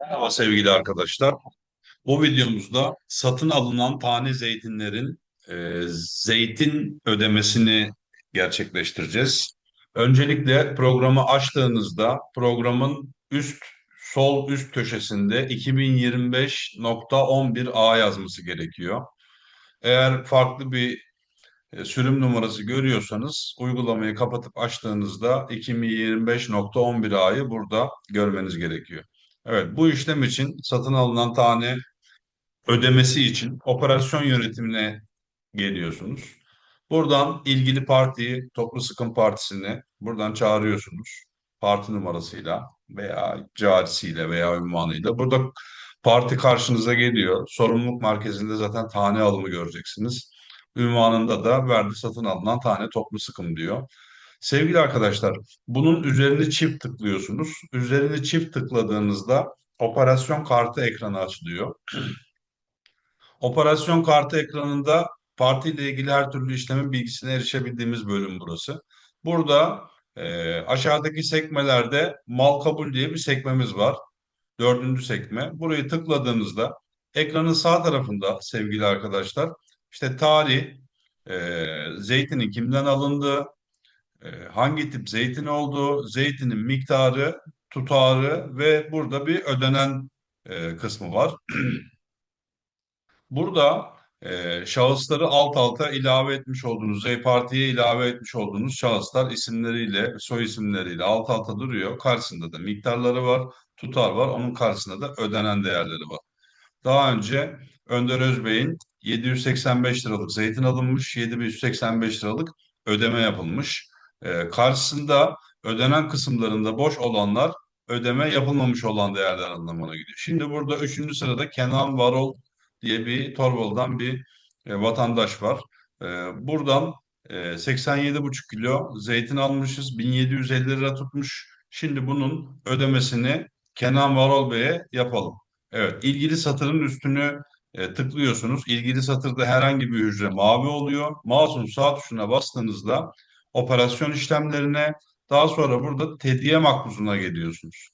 Merhaba sevgili arkadaşlar. Bu videomuzda satın alınan tane zeytinlerin e, zeytin ödemesini gerçekleştireceğiz. Öncelikle programı açtığınızda programın üst sol üst köşesinde 2025.11a yazması gerekiyor. Eğer farklı bir e, sürüm numarası görüyorsanız uygulamayı kapatıp açtığınızda 2025.11a'yı burada görmeniz gerekiyor. Evet, bu işlem için satın alınan tane ödemesi için operasyon yönetimine geliyorsunuz. Buradan ilgili partiyi, Toplu Sıkım Partisi'ni buradan çağırıyorsunuz. Parti numarasıyla veya carisiyle veya ünvanıyla. Burada parti karşınıza geliyor. Sorumluluk merkezinde zaten tane alımı göreceksiniz. Ünvanında da verdi satın alınan tane toplu sıkım diyor. Sevgili arkadaşlar, bunun üzerine çift tıklıyorsunuz. Üzerine çift tıkladığınızda operasyon kartı ekranı açılıyor. Operasyon kartı ekranında partiyle ilgili her türlü işlemin bilgisine erişebildiğimiz bölüm burası. Burada e, aşağıdaki sekmelerde mal kabul diye bir sekmemiz var. Dördüncü sekme. Burayı tıkladığınızda ekranın sağ tarafında sevgili arkadaşlar işte tarih, e, zeytinin kimden alındığı, hangi tip zeytin olduğu, zeytinin miktarı, tutarı ve burada bir ödenen e, kısmı var. Burada e, şahısları alt alta ilave etmiş olduğunuz, E-Parti'ye ilave etmiş olduğunuz şahıslar isimleriyle, soy isimleriyle alt alta duruyor. Karşısında da miktarları var, tutar var. Onun karşısında da ödenen değerleri var. Daha önce Önder Özbey'in 785 liralık zeytin alınmış, 7185 liralık ödeme yapılmış. E, karşısında ödenen kısımlarında boş olanlar ödeme yapılmamış olan değerler anlamına gidiyor. Şimdi burada üçüncü sırada Kenan Varol diye bir Torbalı'dan bir e, vatandaş var. E, buradan e, 87,5 kilo zeytin almışız. 1750 lira tutmuş. Şimdi bunun ödemesini Kenan Varol Bey'e yapalım. Evet, ilgili satırın üstünü e, tıklıyorsunuz. İlgili satırda herhangi bir hücre mavi oluyor. Mouse'un sağ tuşuna bastığınızda operasyon işlemlerine daha sonra burada tediye makbuzuna geliyorsunuz.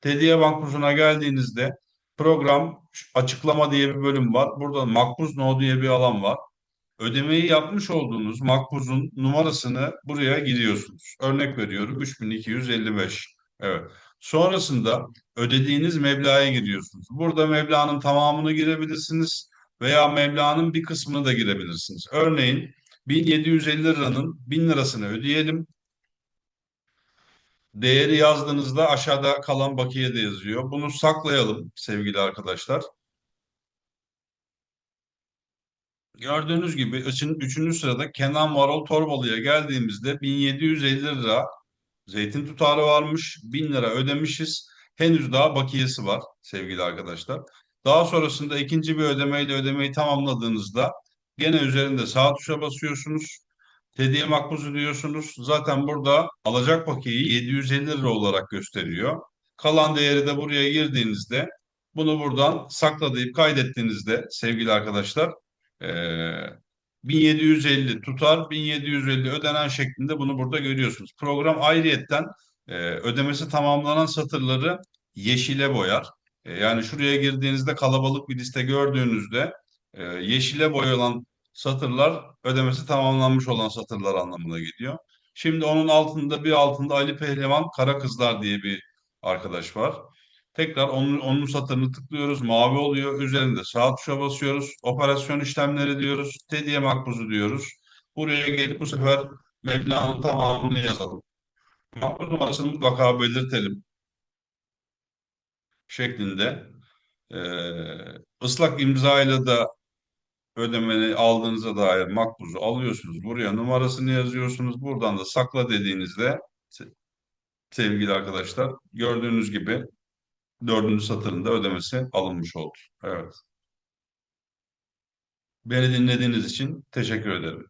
Tediye makbuzuna geldiğinizde program açıklama diye bir bölüm var. Burada makbuz no diye bir alan var. Ödemeyi yapmış olduğunuz makbuzun numarasını buraya giriyorsunuz. Örnek veriyorum 3255. Evet. Sonrasında ödediğiniz meblağa giriyorsunuz. Burada meblağın tamamını girebilirsiniz veya meblağın bir kısmını da girebilirsiniz. Örneğin 1750 liranın 1000 lirasını ödeyelim. Değeri yazdığınızda aşağıda kalan bakiye de yazıyor. Bunu saklayalım sevgili arkadaşlar. Gördüğünüz gibi üçün, üçüncü sırada Kenan Varol Torbalı'ya geldiğimizde 1750 lira zeytin tutarı varmış. 1000 lira ödemişiz. Henüz daha bakiyesi var sevgili arkadaşlar. Daha sonrasında ikinci bir ödemeyle ödemeyi tamamladığınızda gene üzerinde sağ tuşa basıyorsunuz. Hediye makbuzu diyorsunuz. Zaten burada alacak bakiyeyi 750 lira olarak gösteriyor. Kalan değeri de buraya girdiğinizde bunu buradan sakla kaydettiğinizde sevgili arkadaşlar e, 1750 tutar 1750 ödenen şeklinde bunu burada görüyorsunuz. Program ayrıyetten e, ödemesi tamamlanan satırları yeşile boyar. E, yani şuraya girdiğinizde kalabalık bir liste gördüğünüzde e, yeşile boyalan satırlar ödemesi tamamlanmış olan satırlar anlamına geliyor. Şimdi onun altında bir altında Ali Pehlivan Kara Kızlar diye bir arkadaş var. Tekrar onun, onun satırını tıklıyoruz. Mavi oluyor. Üzerinde sağ tuşa basıyoruz. Operasyon işlemleri diyoruz. Tediye makbuzu diyoruz. Buraya gelip bu sefer meblağın tamamını yazalım. Makbuz numarasını mutlaka belirtelim. Şeklinde. Ee, ıslak imzayla da ödemeni aldığınıza dair makbuzu alıyorsunuz. Buraya numarasını yazıyorsunuz. Buradan da sakla dediğinizde sevgili arkadaşlar gördüğünüz gibi dördüncü satırında ödemesi alınmış oldu. Evet. Beni dinlediğiniz için teşekkür ederim.